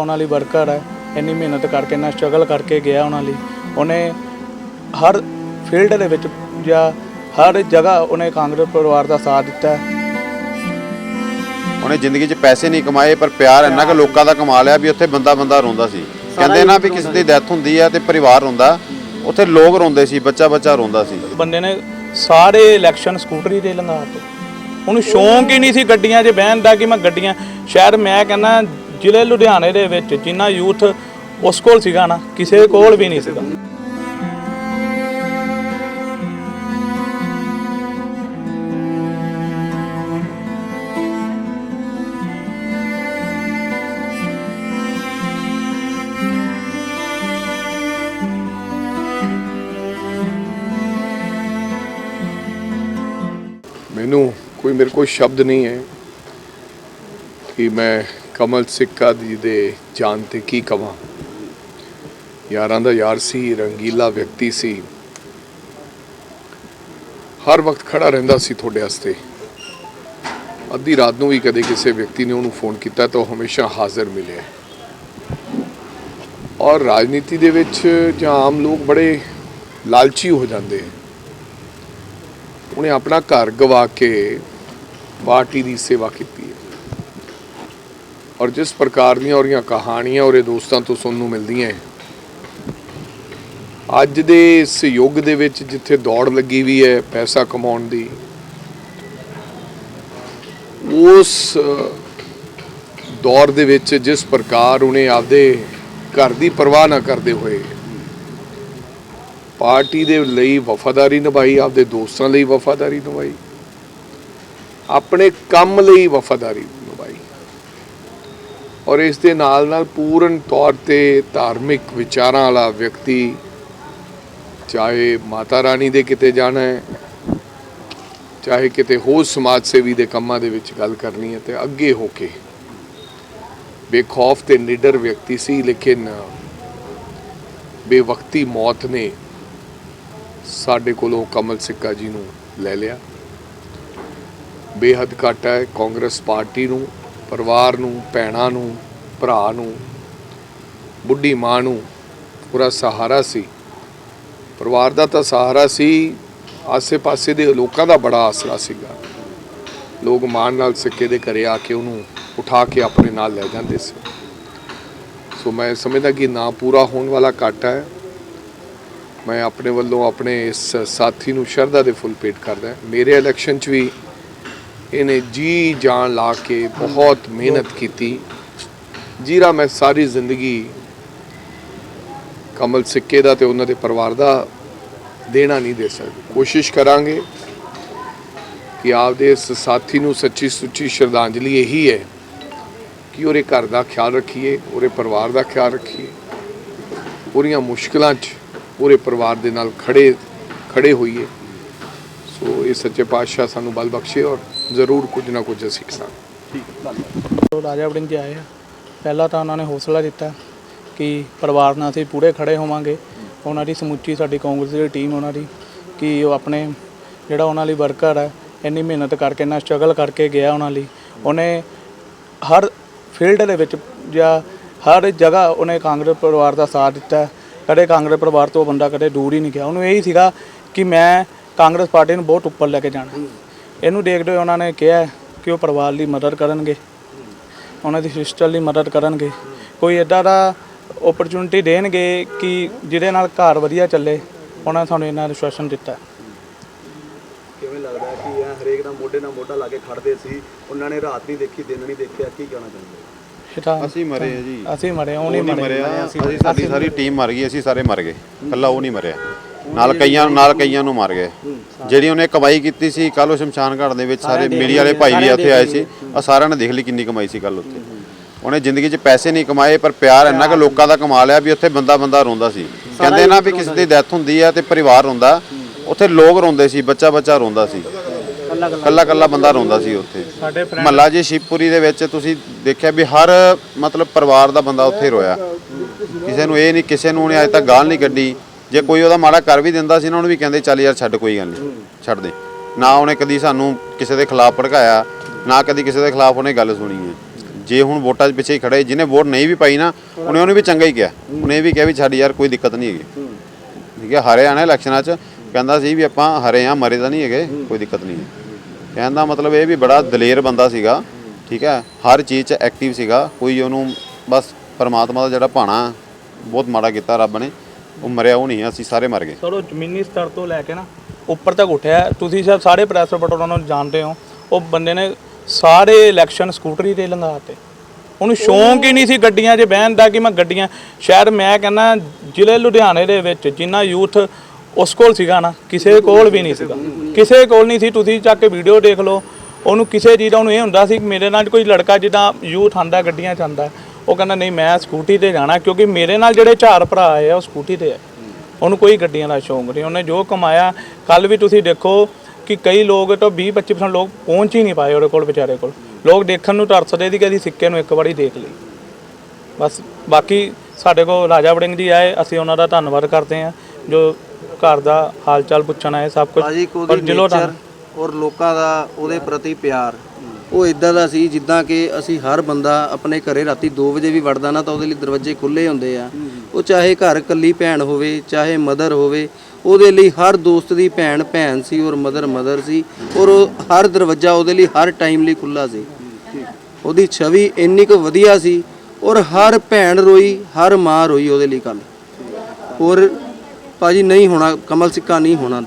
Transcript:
ਉਹਨਾਂ ਲਈ ਵਰਕਰ ਹੈ ਇੰਨੀ ਮਿਹਨਤ ਕਰਕੇ ਇੰਨਾ ਸਟਰਗਲ ਕਰਕੇ ਗਿਆ ਉਹਨਾਂ ਲਈ। ਉਹਨੇ ਹਰ ਫੀਲਡ ਦੇ ਵਿੱਚ ਜਾਂ ਹਰ ਜਗ੍ਹਾ ਉਹਨੇ ਕਾਂਗਰਸ ਪਰਿਵਾਰ ਦਾ ਸਾਥ ਦਿੱਤਾ ਹੈ। ਉਹਨੇ ਜ਼ਿੰਦਗੀ 'ਚ ਪੈਸੇ ਨਹੀਂ ਕਮਾਏ ਪਰ ਪਿਆਰ ਇੰਨਾ ਕਿ ਲੋਕਾਂ ਦਾ ਕਮਾ ਲਿਆ ਵੀ ਉੱਥੇ ਬੰਦਾ ਬੰਦਾ ਰੋਂਦਾ ਸੀ। ਕਹਿੰਦੇ ਨਾ ਵੀ ਕਿਸੇ ਦੀ ਡੈਥ ਹੁੰਦੀ ਹੈ ਤੇ ਪਰਿਵਾਰ ਰੋਂਦਾ। ਉੱਥੇ ਲੋਕ ਰੋਂਦੇ ਸੀ ਬੱਚਾ ਬੱਚਾ ਰੋਂਦਾ ਸੀ। ਬੰਦੇ ਨੇ ਸਾਰੇ ਇਲੈਕਸ਼ਨ ਸਕੂਟਰੀ ਤੇ ਲੰਘਾ ਉਹਨੂੰ ਸ਼ੌਂਕ ਹੀ ਨਹੀਂ ਸੀ ਗੱਡੀਆਂ 'ਚ ਬਹਿਣ ਦਾ ਕਿ ਮੈਂ ਗੱਡੀਆਂ ਸ਼ਾਇਦ ਮੈਂ ਕਹਿੰਦਾ ਜ਼ਿਲ੍ਹੇ ਲੁਧਿਆਣੇ ਦੇ ਵਿੱਚ ਜਿੰਨਾ ਯੂਥ ਉਸ ਕੋਲ ਸੀਗਾ ਨਾ, ਕਿਸੇ ਕੋਲ ਵੀ ਨਹੀਂ ਸੀਗਾ। ਮੈਨੂੰ ਕੋਈ, ਮੇਰੇ ਕੋਲ ਸ਼ਬਦ ਨਹੀਂ ਹੈ ਕਿ ਮੈਂ ਕਮਲ ਸਿੱਕਾ ਜੀ ਦੇ ਜਾਨ ਤੇ ਕੀ ਕਵਾਂ? ਯਾਰਾਂ ਦਾ ਯਾਰ ਸੀ, ਰੰਗੀਲਾ ਵਿਅਕਤੀ ਸੀ। ਹਰ ਵਕਤ ਖੜਾ ਰਹਿੰਦਾ ਸੀ ਤੁਹਾਡੇ ਵਾਸਤੇ। ਅੱਧੀ ਰਾਤ ਨੂੰ ਵੀ ਕਦੇ ਕਿਸੇ ਵਿਅਕਤੀ ਨੇ ਉਹਨੂੰ ਫੋਨ ਕੀਤਾ ਤਾਂ ਉਹ ਹਮੇਸ਼ਾ ਹਾਜ਼ਰ ਮਿਲਿਆ। ਔਰ ਰਾਜਨੀਤੀ ਦੇ ਵਿੱਚ ਜਾਂ ਆਮ ਲੋਕ ਬੜੇ ਲਾਲਚੀ ਹੋ ਜਾਂਦੇ ਹੈ ਉਹਨੇ ਆਪਣਾ ਘਰ ਗਵਾ ਕੇ ਪਾਰਟੀ ਦੀ ਸੇਵਾ ਕੀਤੀ ਹੈ। ਔਰ ਜਿਸ ਪ੍ਰਕਾਰ ਦੀਆਂ ਉਹਦੀਆਂ ਕਹਾਣੀਆਂ ਉਹਦੇ ਦੋਸਤਾਂ ਤੋਂ ਸੁਣਨ ਨੂੰ ਮਿਲਦੀਆਂ ਅੱਜ ਦੇ ਇਸ ਯੁੱਗ ਦੇ ਵਿੱਚ ਜਿੱਥੇ ਦੌੜ ਲੱਗੀ ਵੀ ਹੈ ਪੈਸਾ ਕਮਾਉਣ ਦੀ ਉਸ ਅ, ਦੌਰ ਦੇ ਵਿੱਚ ਜਿਸ ਪ੍ਰਕਾਰ ਉਹਨੇ ਆਪਦੇ ਘਰ ਦੀ ਪਰਵਾਹ ਨਾ ਕਰਦੇ ਹੋਏ ਪਾਰਟੀ ਦੇ ਲਈ ਵਫਾਦਾਰੀ ਨਿਭਾਈ ਆਪਦੇ ਦੋਸਤਾਂ ਲਈ ਵਫਾਦਾਰੀ ਨਿਭਾਈ ਆਪਣੇ ਕੰਮ ਲਈ ਵਫਾਦਾਰੀ ਔਰ ਇਸ ਦੇ ਨਾਲ ਨਾਲ ਪੂਰਨ ਤੌਰ ਤੇ ਧਾਰਮਿਕ ਵਿਚਾਰਾਂ ਵਾਲਾ ਵਿਅਕਤੀ, ਚਾਹੇ ਮਾਤਾ ਰਾਣੀ ਦੇ ਕਿਤੇ ਜਾਣਾ ਹੈ, ਚਾਹੇ ਕਿਤੇ ਹੋਰ ਸਮਾਜ ਸੇਵੀ ਦੇ ਕੰਮਾਂ ਦੇ ਵਿੱਚ ਗੱਲ ਕਰਨੀ ਹੈ ਤੇ ਅੱਗੇ ਹੋ ਕੇ ਬੇਖੌਫ ਤੇ ਨਿਡਰ ਵਿਅਕਤੀ ਸੀ, ਲੇਕਿਨ ਬੇਵਕਤੀ ਮੌਤ ਨੇ ਸਾਡੇ ਕੋਲੋਂ ਕਮਲ ਸਿੱਕਾ ਜੀ ਨੂੰ ਲੈ ਲਿਆ। ਬੇਹੱਦ ਘਾਟਾ ਹੈ ਕਾਂਗਰਸ ਪਾਰਟੀ ਨੂੰ। ਪਰਿਵਾਰ ਨੂੰ, ਭੈਣਾਂ ਨੂੰ, ਭਰਾ ਨੂੰ, ਬੁੱਢੀ ਮਾਂ ਨੂੰ ਪੂਰਾ ਸਹਾਰਾ ਸੀ। ਪਰਿਵਾਰ ਦਾ ਤਾਂ ਸਹਾਰਾ ਸੀ, ਆਸੇ-ਪਾਸੇ ਦੇ ਲੋਕਾਂ ਦਾ ਬੜਾ ਆਸਰਾ ਸੀਗਾ। ਲੋਕ ਮਾਣ ਨਾਲ ਸਿੱਕੇ ਦੇ ਘਰੇ ਆ ਕੇ ਉਹਨੂੰ ਉਠਾ ਕੇ ਆਪਣੇ ਨਾਲ ਲੈ ਜਾਂਦੇ ਸੀ। ਸੋ ਮੈਂ ਸਮਝਦਾ ਕਿ ਨਾ ਪੂਰਾ ਹੋਣ ਵਾਲਾ ਘਾਟਾ ਹੈ। ਮੈਂ ਆਪਣੇ ਵੱਲੋਂ ਆਪਣੇ ਇਸ ਸਾਥੀ ਨੂੰ ਸ਼ਰਧਾ ਦੇ ਫੁੱਲ ਭੇਟ ਕਰਦਾ ਮੇਰੇ ਇਲੈਕਸ਼ਨ 'ਚ ਵੀ ਇਹਨੇ ਜੀ ਜਾਨ ਲਾ ਕੇ ਬਹੁਤ ਮਿਹਨਤ ਕੀਤੀ ਜੀਰਾ ਮੈਂ ਸਾਰੀ ਜ਼ਿੰਦਗੀ ਕਮਲ ਸਿੱਕੇ ਦਾ ਤੇ ਉਹਨਾਂ ਦੇ ਪਰਿਵਾਰ ਦਾ ਦੇਣਾ ਨਹੀਂ ਦੇ ਸਕਦਾ ਕੋਸ਼ਿਸ਼ ਕਰਾਂਗੇ ਕਿ ਆਪਦੇ ਇਸ ਸਾਥੀ ਨੂੰ ਸੱਚੀ ਸੁੱਚੀ ਸ਼ਰਧਾਂਜਲੀ ਇਹੀ ਹੈ ਕਿ ਉਹਦੇ ਘਰ ਦਾ ਖਿਆਲ ਰੱਖੀਏ ਉਹਦੇ ਪਰਿਵਾਰ ਦਾ ਖਿਆਲ ਰੱਖੀਏ ਉਹਦੀਆਂ ਮੁਸ਼ਕਲਾਂ 'ਚ ਪੂਰੇ ਪਰਿਵਾਰ ਦੇ ਨਾਲ ਖੜੇ ਖੜੇ ਹੋਈਏ ਸੋ ਇਹ ਸੱਚੇ ਪਾਤਸ਼ਾਹ ਸਾਨੂੰ ਬਲ ਬਖਸ਼ੇ ਔਰ ਜ਼ਰੂਰ ਕੁਝ ਨਾ ਕੁਝ ਅਸੀਂ ਕਰਾਂਗੇ। ਉਹ ਰਾਜਾ ਵੜਿੰਗ ਜੀ ਆਏ ਆ। ਪਹਿਲਾਂ ਤਾਂ ਉਹਨਾਂ ਨੇ ਹੌਸਲਾ ਦਿੱਤਾ ਕਿ ਪਰਿਵਾਰ ਨਾਲ ਅਸੀਂ ਪੂਰੇ ਖੜੇ ਹੋਵਾਂਗੇ। ਉਹਨਾਂ ਦੀ ਸਮੁੱਚੀ ਸਾਡੀ ਕਾਂਗਰਸ ਦੀ ਟੀਮ ਉਹਨਾਂ ਦੀ ਕਿ ਉਹ ਆਪਣੇ ਜਿਹੜਾ ਉਹਨਾਂ ਲਈ ਵਰਕਰ ਹੈ ਇੰਨੀ ਮਿਹਨਤ ਕਰਕੇ ਇੰਨਾ ਸਟਰਗਲ ਕਰਕੇ ਗਿਆ ਉਹਨਾਂ ਲਈ। ਉਹਨੇ ਹਰ ਫੀਲਡ ਦੇ ਵਿੱਚ ਜਾਂ ਹਰ ਜਗ੍ਹਾ ਉਹਨੇ ਕਾਂਗਰਸ ਪਰਿਵਾਰ ਦਾ ਸਾਥ ਦਿੱਤਾ। ਹੈ। ਕਦੇ ਕਾਂਗਰਸ ਪਰਿਵਾਰ ਤੋਂ ਉਹ ਬੰਦਾ ਕਦੇ ਦੂਰ ਹੀ ਨਹੀਂ ਗਿਆ। ਉਹਨੂੰ ਇਹੀ ਸੀਗਾ ਕਿ ਮੈਂ ਕਾਂਗਰਸ ਪਾਰਟੀ ਨੂੰ ਬਹੁਤ ਉੱਪਰ ਲੈ ਕੇ ਜਾਣਾ। ਇਹਨੂੰ ਦੇਖਦੇ ਹੋਏ ਉਹਨਾਂ ਨੇ ਕਿਹਾ ਕਿ ਉਹ ਪਰਿਵਾਰ ਲਈ ਮਦਦ ਕਰਨਗੇ। ਉਹਨਾਂ ਦੀ ਸਿਸਟਰ ਲਈ ਮਦਦ ਕਰਨਗੇ। ਕੋਈ ਇਦਾਂ ਦਾ ਓਪਰਚੁਨਿਟੀ ਦੇਣਗੇ ਕਿ ਜਿਹਦੇ ਨਾਲ ਘਰ ਵਧੀਆ ਚੱਲੇ ਉਹਨਾਂ ਨੇ ਸਾਨੂੰ ਇਹਨਾਂ ਵਿਸ਼ਵਾਸਨ ਦਿੱਤਾ। ਕਿਵੇਂ ਲੱਗਦਾ ਹੈ ਕਿ ਇਹ ਹਰੇਕ ਦਾ ਮੋਢੇ ਨਾਲ ਮੋਢਾ ਲਾ ਕੇ ਖੜਦੇ ਸੀ? ਉਹਨਾਂ ਨੇ ਰਾਤ ਨਹੀਂ ਦੇਖੀ ਦਿਨ ਨਹੀਂ ਦੇਖਿਆ ਕੀ ਕਹਿਣਾ ਚਾਹੁੰਦੇ? ਹੋ? ਇਹ ਤਾਂ ਅਸੀਂ ਮਰੇ ਆ ਜੀ। ਅਸੀਂ ਮਰੇ ਉਹ ਨਹੀਂ ਮਰੇ। ਮਰਿਆ। ਅਸੀਂ ਸਾਡੀ ਸਾਰੀ ਟੀਮ ਮਰ ਗਈ ਅਸੀਂ ਸਾਰੇ ਮਰ ਗਏ। ਕੱਲਾ ਉਹ ਨਹੀਂ ਮਰਿਆ। ਨਾਲ ਕਈਆਂ ਨਾਲ ਕਈਆਂ ਨੂੰ ਮਾਰ ਗਏ। ਜਿਹੜੀ ਉਹਨੇ ਕਮਾਈ ਕੀਤੀ ਸੀ ਕੱਲ ਉਹ ਸ਼ਮਸ਼ਾਨ ਘਾਟ ਦੇ ਵਿੱਚ ਸਾਰੇ ਮੀਡੀਆ ਵਾਲੇ ਭਾਈ ਵੀ ਇੱਥੇ ਆਏ ਸੀ। ਆ ਸਾਰਿਆਂ ਨੇ ਦੇਖ ਲਈ ਕਿੰਨੀ ਕਮਾਈ ਸੀ ਕੱਲ ਉੱਥੇ। ਉਹਨੇ ਜ਼ਿੰਦਗੀ 'ਚ ਪੈਸੇ ਨਹੀਂ ਕਮਾਏ ਪਰ ਪਿਆਰ ਇੰਨਾ ਕਿ ਲੋਕਾਂ ਦਾ ਕਮਾ ਲਿਆ ਵੀ ਉੱਥੇ ਬੰਦਾ ਬੰਦਾ ਰੋਂਦਾ ਸੀ। ਕਹਿੰਦੇ ਨਾ ਵੀ ਕਿਸੇ ਦੀ ਡੈਥ ਹੁੰਦੀ ਹੈ ਤੇ ਪਰਿਵਾਰ ਰੋਂਦਾ। ਉੱਥੇ ਲੋਕ ਰੋਂਦੇ ਸੀ ਬੱਚਾ ਬੱਚਾ ਰੋਂਦਾ ਸੀ। ਕੱਲਾ ਕੱਲਾ। ਬੰਦਾ ਰੋਂਦਾ ਸੀ ਉੱਥੇ। ਮਹੱਲਾ ਜੀ ਸ਼ਿਵਪੁਰੀ ਦੇ ਵਿੱਚ ਤੁਸੀਂ ਦੇਖਿਆ ਵੀ ਹਰ ਮਤਲਬ ਪਰਿਵਾਰ ਦਾ ਬੰਦਾ ਉੱਥੇ ਰੋਇਆ। ਕਿਸੇ ਨੂੰ ਇਹ ਨਹੀਂ ਕਿਸੇ ਨੂੰ ਉਹਨੇ ਅਜੇ ਤੱਕ ਗਾਲ ਨਹੀਂ ਕੱਢੀ। ਜੇ ਕੋਈ ਉਹਦਾ ਮਾੜਾ ਕਰ ਵੀ ਦਿੰਦਾ ਸੀ ਨਾ, ਉਹਨੂੰ ਵੀ ਕਹਿੰਦੇ, ਚੱਲ ਯਾਰ ਛੱਡ, ਕੋਈ ਗੱਲ ਨਹੀਂ, ਛੱਡ ਦੇ। ਨਾ ਉਹਨੇ ਕਦੀ ਸਾਨੂੰ ਕਿਸੇ ਦੇ ਖਿਲਾਫ ਭੜਕਾਇਆ, ਨਾ ਕਦੀ ਕਿਸੇ ਦੇ ਖਿਲਾਫ ਉਹਨੇ ਗੱਲ ਸੁਣੀ ਹੈ। ਜੇ ਹੁਣ ਵੋਟਾਂ ਦੇ ਪਿੱਛੇ ਹੀ ਖੜੇ ਜਿਹਨੇ ਵੋਟ ਨਹੀਂ ਵੀ ਪਾਈ ਨਾ, ਉਹਨੇ ਉਹਨੂੰ ਵੀ ਚੰਗਾ ਹੀ ਕਿਹਾ। ਉਹਨੇ ਇਹ ਵੀ ਕਿਹਾ ਵੀ ਛੱਡ ਯਾਰ, ਕੋਈ ਦਿੱਕਤ ਨਹੀਂ ਹੈਗੀ। ਠੀਕ ਹੈ ਹਾਰੇ ਆਣਾ ਇਲੈਕਸ਼ਨਾਂ 'ਚ ਕਹਿੰਦਾ ਸੀ ਵੀ ਆਪਾਂ ਹਰੇ ਆ, ਮਰੇ ਤਾਂ ਨਹੀਂ ਹੈਗੇ, ਕੋਈ ਦਿੱਕਤ ਨਹੀਂ ਹੈ। ਕਹਿਣ ਦਾ ਮਤਲਬ ਇਹ ਵੀ ਬੜਾ ਦਲੇਰ ਬੰਦਾ ਸੀਗਾ, ਠੀਕ ਹੈ, ਹਰ ਚੀਜ਼ 'ਚ ਐਕਟਿਵ ਸੀਗਾ, ਕੋਈ ਉਹਨੂੰ ਬਸ ਪਰਮਾਤਮਾ ਦਾ ਜਿਹੜਾ ਭਾਣਾ ਬਹੁਤ ਮਾੜਾ ਕੀਤਾ ਰੱਬ ਨੇ। ਉਹ ਮਰਿਆ ਉਹ ਨਹੀਂ ਅਸੀਂ ਸਾਰੇ ਮਰ ਗਏ। ਸਰ ਉਹ ਜ਼ਮੀਨੀ ਸਤਰ ਤੋਂ ਲੈ ਕੇ ਨਾ ਉੱਪਰ ਤੱਕ ਉੱਠਿਆ ਤੁਸੀਂ ਸ਼ਾਇਦ ਸਾਰੇ ਪ੍ਰੈਸ ਰਿਪੋਰਟਰ ਨੂੰ ਜਾਣਦੇ ਹੋ। ਉਹ ਬੰਦੇ ਨੇ ਸਾਰੇ ਇਲੈਕਸ਼ਨ ਸਕੂਟਰੀ ਤੇ ਲੰਘਾਤੇ ਉਹਨੂੰ ਸ਼ੌਂਕ ਹੀ ਨਹੀਂ ਸੀ ਗੱਡੀਆਂ 'ਚ ਬਹਿਣ ਦਾ ਕਿ ਮੈਂ ਗੱਡੀਆਂ ਸ਼ਾਇਦ ਮੈਂ ਕਹਿੰਦਾ ਜ਼ਿਲ੍ਹੇ ਲੁਧਿਆਣੇ ਦੇ ਵਿੱਚ ਜਿੰਨਾ ਯੂਥ ਉਸ ਕੋਲ ਸੀਗਾ ਨਾ, ਕਿਸੇ ਕੋਲ ਵੀ ਨਹੀਂ ਸੀਗਾ। ਕਿਸੇ ਕੋਲ ਨਹੀਂ ਸੀ। ਤੁਸੀਂ ਚੱਕ ਕੇ ਵੀਡੀਓ ਦੇਖ ਲਓ। ਉਹਨੂੰ ਕਿਸੇ ਚੀਜ਼ ਦਾ ਉਹਨੂੰ ਇਹ ਹੁੰਦਾ ਸੀ ਮੇਰੇ ਨਾਲ ਕੋਈ ਲੜਕਾ ਜਿੱਦਾਂ ਯੂਥ ਆਂਦਾ ਗੱਡੀਆਂ 'ਚ ਆਂਦਾ ਉਹ ਕਹਿੰਦਾ ਨਹੀਂ ਮੈਂ ਸਕੂਟੀ ਤੇ ਜਾਣਾ ਕਿਉਂਕਿ ਮੇਰੇ ਨਾਲ ਜਿਹੜੇ ਚਾਰ ਭਰਾ ਆਏ ਆ ਉਹ ਸਕੂਟੀ ਤੇ ਆ। ਉਹਨੂੰ ਕੋਈ ਗੱਡੀਆਂ ਦਾ ਸ਼ੌਂਕ ਨਹੀਂ। ਉਹਨੇ ਜੋ ਕਮਾਇਆ ਕੱਲ ਵੀ ਤੁਸੀਂ ਦੇਖੋ ਕਿ ਕਈ ਲੋਕ ਤਾਂ 20 25% ਲੋਕ ਪਹੁੰਚ ਹੀ ਨਹੀਂ ਪਾਏ ਉਹਦੇ ਕੋਲ ਵਿਚਾਰੇ ਕੋਲ। ਲੋਕ ਦੇਖਣ ਨੂੰ ਤਰਸਦੇ ਸੀ ਕਿ ਅਸੀਂ ਸਿੱਕੇ ਨੂੰ ਇੱਕ ਵਾਰੀ ਦੇਖ ਲਈ। ਬਸ ਬਾਕੀ ਸਾਡੇ ਕੋਲ ਰਾਜਾ ਵੜਿੰਗ ਜੀ ਆਏ ਅਸੀਂ ਉਹਨਾਂ ਦਾ ਧੰਨਵਾਦ ਕਰਦੇ ਹਾਂ ਜੋ ਘਰ ਦਾ ਹਾਲ ਚਾਲ ਪੁੱਛਣ ਆਏ ਸਭ ਕੁਝ ਭਾਜੀ ਨੇਚਰ ਔਰ ਲੋਕਾਂ ਦਾ ਉਹਦੇ ਪ੍ਰਤੀ ਪਿਆਰ। ਉਹ ਇਦਾਂ ਦਾ ਸੀ ਜਿੱਦਾਂ ਕਿ ਅਸੀਂ ਹਰ ਬੰਦਾ ਆਪਣੇ ਘਰੇ ਰਾਤੀ 2 ਵਜੇ ਵੀ ਵੜਦਾ ਨਾ ਤਾਂ ਉਹਦੇ ਲਈ ਦਰਵਾਜ਼ੇ ਖੁੱਲੇ ਹੁੰਦੇ ਆ। ਉਹ ਚਾਹੇ ਘਰ ਕੱਲੀ ਭੈਣ ਹੋਵੇ ਚਾਹੇ ਮਦਰ ਹੋਵੇ ਉਹਦੇ ਲਈ ਹਰ ਦੋਸਤ ਦੀ ਭੈਣ ਭੈਣ ਸੀ ਔਰ ਮਦਰ ਮਦਰ ਸੀ ਔਰ ਹਰ ਦਰਵਾਜ਼ਾ ਉਹਦੇ ਲਈ ਹਰ ਟਾਈਮ ਲਈ ਖੁੱਲਾ ਸੀ। ਉਹਦੀ ਛਵੀ ਇੰਨੀ ਕੁ ਵਧੀਆ ਸੀ ਔਰ ਹਰ ਭੈਣ ਰੋਈ ਹਰ ਮਾਂ ਰੋਈ ਉਹਦੇ ਲਈ ਕੱਲ ਔਰ ਭਾਜੀ ਨਹੀਂ ਹੋਣਾ ਕਮਲ ਸਿੱਕਾ ਨਹੀਂ ਹੋਣਾ।